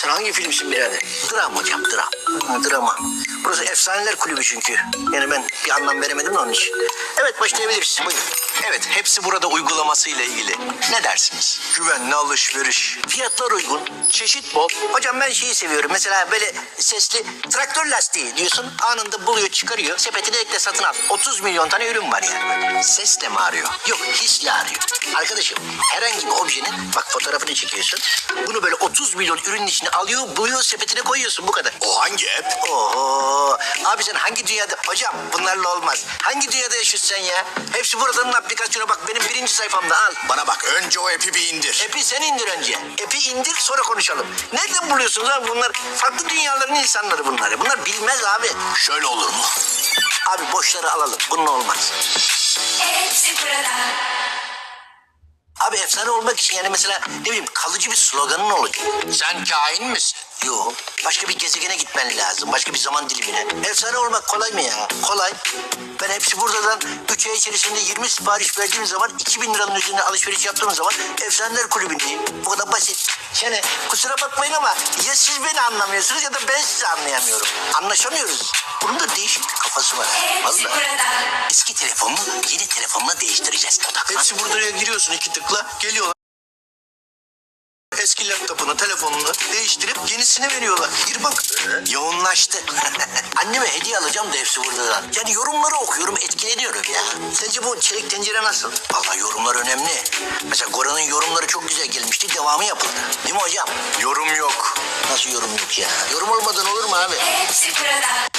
사랑의 필름 신비라는 드라마 겸 드라마. 드라마. Burası efsaneler kulübü çünkü. Yani ben bir anlam veremedim de onun için. Evet başlayabiliriz. Buyurun. Evet, hepsi burada uygulamasıyla ilgili. Ne dersiniz? Güvenli alışveriş. Fiyatlar uygun, çeşit bol. Hocam ben şeyi seviyorum. Mesela böyle sesli traktör lastiği diyorsun. Anında buluyor, çıkarıyor. Sepetine ekle satın al. 30 milyon tane ürün var yani. Sesle mi arıyor? Yok hisle arıyor. Arkadaşım herhangi bir objenin bak fotoğrafını çekiyorsun. Bunu böyle 30 milyon ürünün içine alıyor, buluyor, sepetine koyuyorsun bu kadar. O hangi app? Oho. Abi sen hangi dünyada... Hocam bunlarla olmaz. Hangi dünyada yaşıyorsun sen ya? Hepsi buradanın aplikasyonu bak benim birinci sayfamda al. Bana bak, önce o app'i bir indir. Epi sen indir önce. Epi indir sonra konuşalım. Nereden buluyorsunuz abi bunlar? Farklı dünyaların insanları bunlar. Bunlar bilmez abi. Şöyle olur mu? Abi boşları alalım. Bununla olmaz. Hepsi burada. Abi efsane olmak için yani mesela ne bileyim kalıcı bir sloganın olacak. Sen kain misin? Yok. Başka bir gezegene gitmen lazım. Başka bir zaman dilimine. Efsane olmak kolay mı ya? Kolay. Ben hepsi buradan 3 ay içerisinde 20 sipariş verdiğim zaman 2000 liranın üzerine alışveriş yaptığım zaman Efsaneler Kulübü'ndeyim. Bu kadar basit. Yani kusura bakmayın ama ya siz beni anlamıyorsunuz ya da ben sizi anlayamıyorum. Anlaşamıyoruz. Bunun da değişik bir kafası var. Vallahi. burada. Eski telefonunu yeni telefonla değiştireceğiz. Hepsi buraya giriyorsun iki tıkla, geliyorlar. Eski laptopunu, telefonunu değiştirip yenisini veriyorlar. Gir bak. Yoğunlaştı. Anneme hediye alacağım da hepsi buradan. Yani yorumları okuyorum etkileniyorum ya. Sence bu çelik tencere nasıl? Vallahi yorumlar önemli. Mesela Gora'nın yorumları çok güzel gelmişti. Devamı yapıldı. Değil mi hocam? Yorum yok. Nasıl yorum yok ya? Yorum olmadan olur mu abi? Hepsi burada.